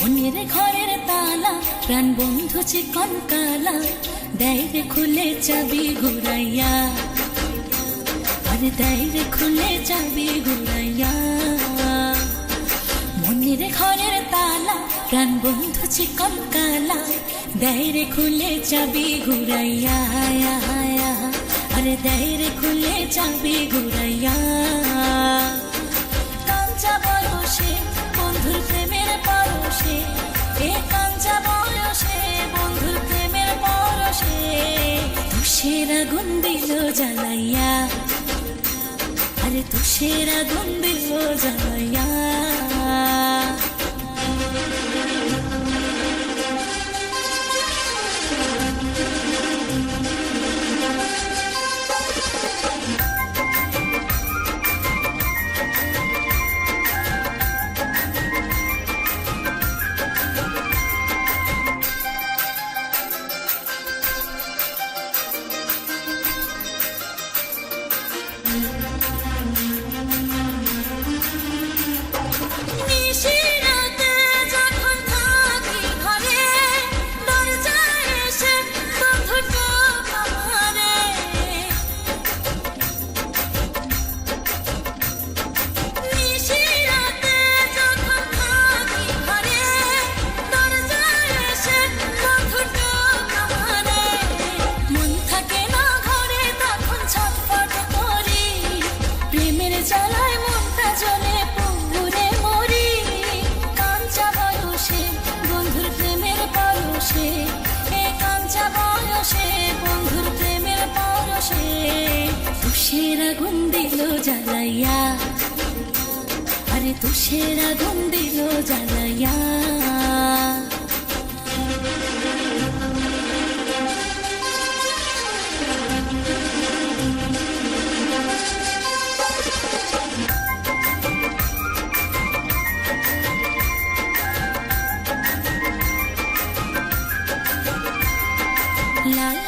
মনের ঘরের তালা, প্রাণ বন্ধু চিকন কালা, দেয় রে খুলে চাবি ঘুরাইয়া। আরে দেয় রে খুলে চাবি ঘুরাইয়া। মনের ঘরের তালা, প্রাণ বন্ধু চিকন কালা। দেয় খুলে চাবি ঘুরাইয়া। আরে দেয় খুলে চাবি ঘুরাইয়া। কাঞ্চা বয়সে, বন্ধুর প্রেমের পরশে। এ কাঞ্চা বয়সে, বন্ধুর প্রেমের পরশে। তুষের আগুন দিল জ্বালাইয়া। আরে তুষের আগুন দিল জ্বালাইয়া। ತುಷೇರ ಗುಂದಿಲು ಜನಯ್ಯ ಅರೆ ತುಷೇರ ಗುಂದಿಲು ಜನಯ್ಯ la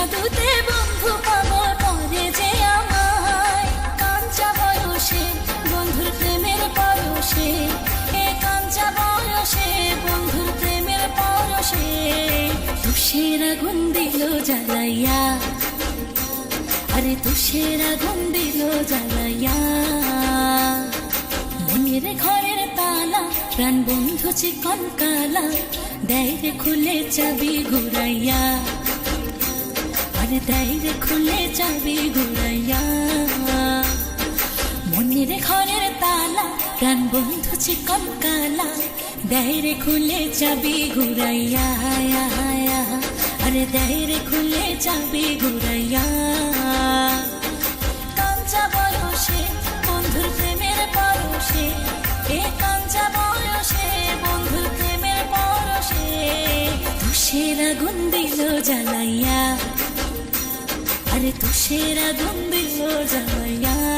জাদুতে বন্ধু পাগল করে যে আমায়। কাঞ্চা বয়সে বন্ধুর প্রেমের পরশে। এ কাঞ্চা বয়সে বন্ধুর প্রেমের পরশে। তুষের আগুন দিল জ্বালাইয়া। আরে তুষের আগুন দিল জ্বালাইয়া। মনের ঘরের তালা প্রাণ বন্ধু চিকন কালা, দেয় খুলে চাবি ঘুরাইয়া। আরে দেয় খুলে চাবি ঘুরাইয়া মনের ঘরের তালা, প্রাণ বন্ধু চিকন কালা দেয় খুলে চাবি ঘুরাইয়া। আরে দেয় খুলে চাবি ঘুরাইয়া কাঞ্চা বয়সে, বন্ধুর প্রেমের পরশে, এ কাঞ্চা বয়সে, বন্ধুর প্রেমের পরশে তুষের আগুন দিল জ্বালাইয়া। আরে তুষের আগুন দিল জ্বালাইয়া